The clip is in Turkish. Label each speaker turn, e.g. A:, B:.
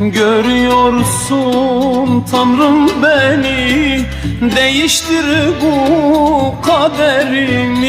A: Görüyorsun Tanrım beni Değiştir bu kaderimi.